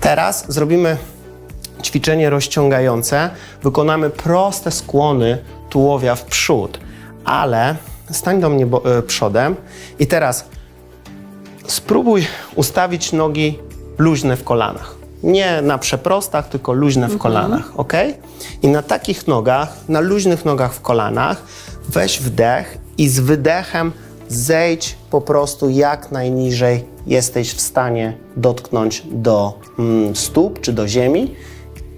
Teraz zrobimy ćwiczenie rozciągające. Wykonamy proste skłony tułowia w przód, ale stań do mnie e, przodem i teraz spróbuj ustawić nogi luźne w kolanach. Nie na przeprostach, tylko luźne w kolanach, ok? I na takich nogach, na luźnych nogach w kolanach, weź wdech i z wydechem zejdź po prostu jak najniżej jesteś w stanie dotknąć do mm, stóp czy do ziemi.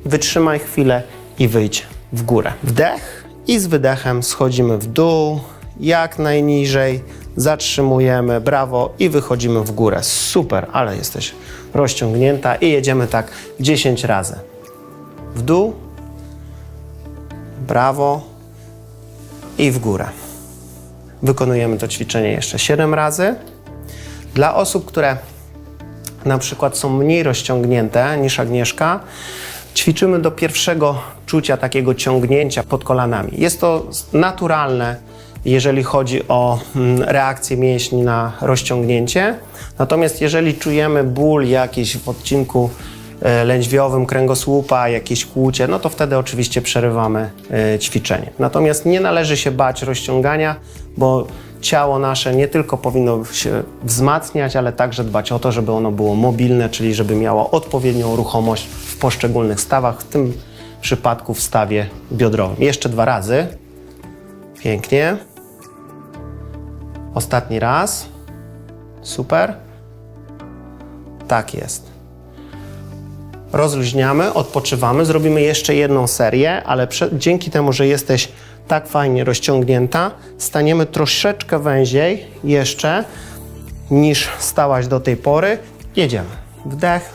Wytrzymaj chwilę i wyjdź w górę. Wdech i z wydechem schodzimy w dół, jak najniżej, zatrzymujemy, brawo i wychodzimy w górę. Super, ale jesteś rozciągnięta i jedziemy tak 10 razy. W dół, brawo i w górę. Wykonujemy to ćwiczenie jeszcze 7 razy. Dla osób, które na przykład są mniej rozciągnięte niż Agnieszka, ćwiczymy do pierwszego czucia takiego ciągnięcia pod kolanami. Jest to naturalne, jeżeli chodzi o mm, reakcję mięśni na rozciągnięcie. Natomiast jeżeli czujemy ból jakiś w odcinku lędźwiowym kręgosłupa, jakieś kłucie, no to wtedy oczywiście przerywamy e, ćwiczenie. Natomiast nie należy się bać rozciągania, bo ciało nasze nie tylko powinno się wzmacniać, ale także dbać o to, żeby ono było mobilne, czyli żeby miało odpowiednią ruchomość w poszczególnych stawach, w tym przypadku w stawie biodrowym. Jeszcze dwa razy. Pięknie. Ostatni raz. Super. Tak jest. Rozluźniamy, odpoczywamy, zrobimy jeszcze jedną serię, ale dzięki temu, że jesteś tak fajnie rozciągnięta, staniemy troszeczkę węziej jeszcze niż stałaś do tej pory. Jedziemy. Wdech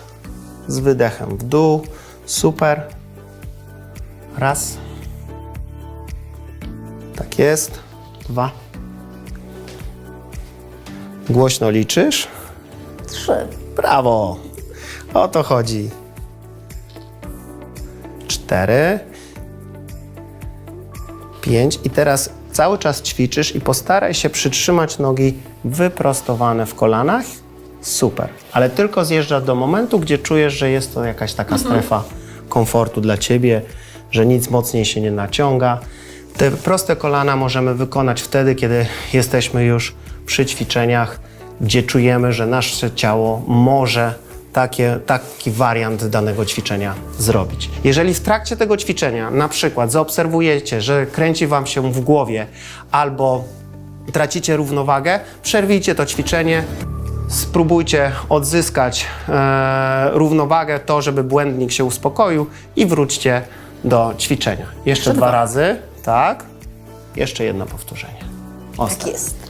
z wydechem w dół. Super. Raz. Tak jest. Dwa. Głośno liczysz. Trzy. Brawo. O to chodzi. Cztery. Pięć. I teraz cały czas ćwiczysz i postaraj się przytrzymać nogi wyprostowane w kolanach. Super. Ale tylko zjeżdżasz do momentu, gdzie czujesz, że jest to jakaś taka strefa komfortu dla ciebie, że nic mocniej się nie naciąga. Te proste kolana możemy wykonać wtedy, kiedy jesteśmy już przy ćwiczeniach, gdzie czujemy, że nasze ciało może takie, taki wariant danego ćwiczenia zrobić. Jeżeli w trakcie tego ćwiczenia na przykład zaobserwujecie, że kręci Wam się w głowie albo tracicie równowagę, przerwijcie to ćwiczenie, spróbujcie odzyskać e, równowagę, to żeby błędnik się uspokoił i wróćcie do ćwiczenia. Jeszcze dwa razy, tak. Jeszcze jedno powtórzenie. Tak jest.